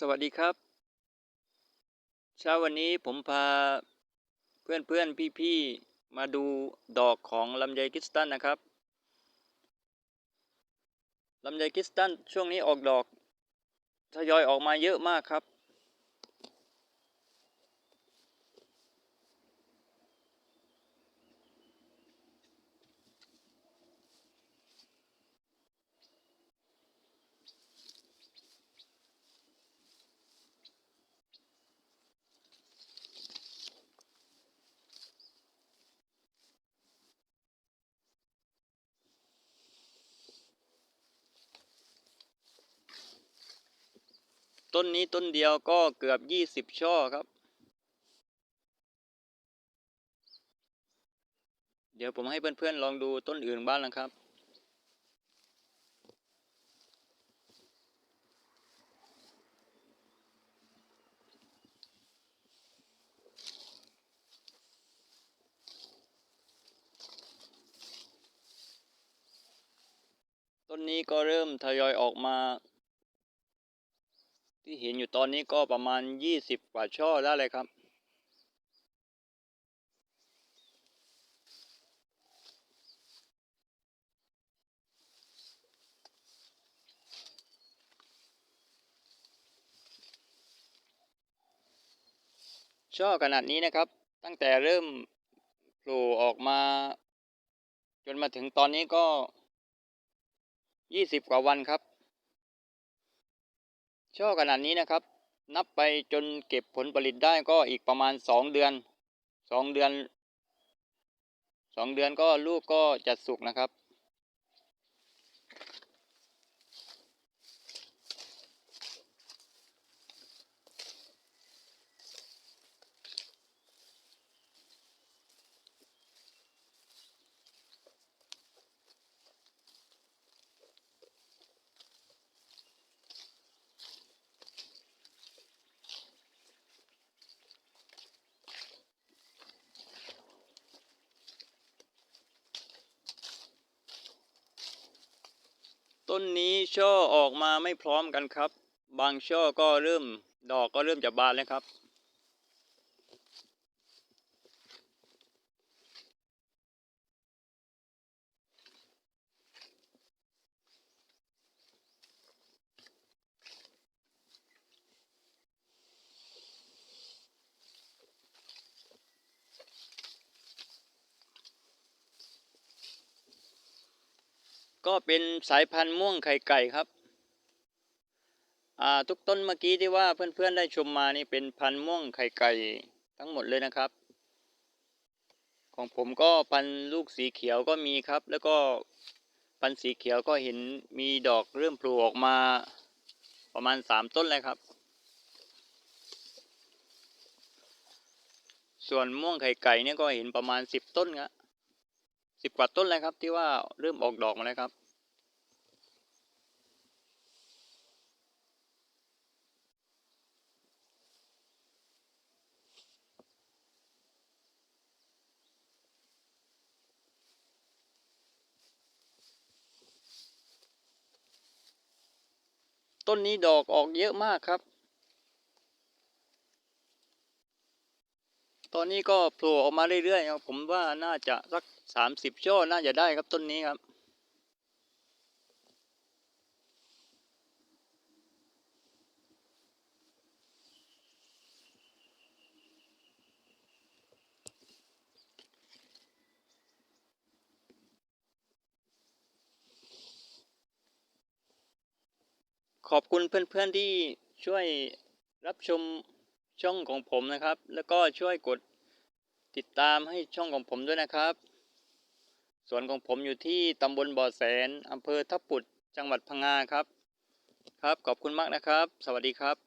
สวัสดีครับ เช้าวันนี้ผมพาเพื่อนเพื่อนพี่พี่มาดูดอกของลำไยกิสตันนะครับลำไยกิสตันช่วงนี้ออกดอกทยอยออกมาเยอะมากครับ ต้นนี้ต้นเดียวก็เกือบยี่สิบช่อครับ เดี๋ยวผมให้เพื่อนๆลองดูต้นอื่นบ้างนะครับต้นนี้ก็เริ่มทยอยออกมา ที่เห็นอยู่ตอนนี้ก็ประมาณยี่สิบกว่าช่อได้เลยครับ ช่อขนาดนี้นะครับ ตั้งแต่เริ่มโผล่ออกมา จนมาถึงตอนนี้ก็ยี่สิบกว่าวันครับ ช่อขนาดนี้นะครับ นับไปจนเก็บผลผลิตได้ก็อีกประมาณสองเดือนสองเดือนสองเดือนก็ลูกก็จะสุกนะครับ ต้นนี้ช่อออกมาไม่พร้อมกันครับ บางช่อก็เริ่มดอกก็เริ่มจะบานแล้วครับ ก็เป็นสายพันธุ์ม่วงไข่ไก่ครับ อ่าทุกต้นเมื่อกี้ที่ว่าเพื่อนๆได้ชมมานี่เป็นพันธุ์ม่วงไข่ไก่ทั้งหมดเลยนะครับ ของผมก็พันธุ์ลูกสีเขียวก็มีครับ แล้วก็พันธุ์สีเขียวก็เห็นมีดอกเริ่มโผล่ออกมาประมาณสามต้นเลยครับ ส่วนม่วงไข่ไก่เนี่ยก็เห็นประมาณสิบต้นครับ สิบกว่าต้นเลยครับที่ว่าเริ่มออกดอกมาแล้วครับ ต้นนี้ดอกออกเยอะมากครับ ตอนนี้ก็โผล่ออกมาเรื่อยๆครับผมว่าน่าจะสักสามสิบช่อน่าจะได้ครับต้นนี้ครับ ขอบคุณเพื่อนๆที่ช่วยรับชม ช่องของผมนะครับ แล้วก็ช่วยกดติดตามให้ช่องของผมด้วยนะครับ สวนของผมอยู่ที่ตำบลบ่อแสนอำเภอทับปุดจังหวัดพังงาครับ ครับขอบคุณมากนะครับ สวัสดีครับ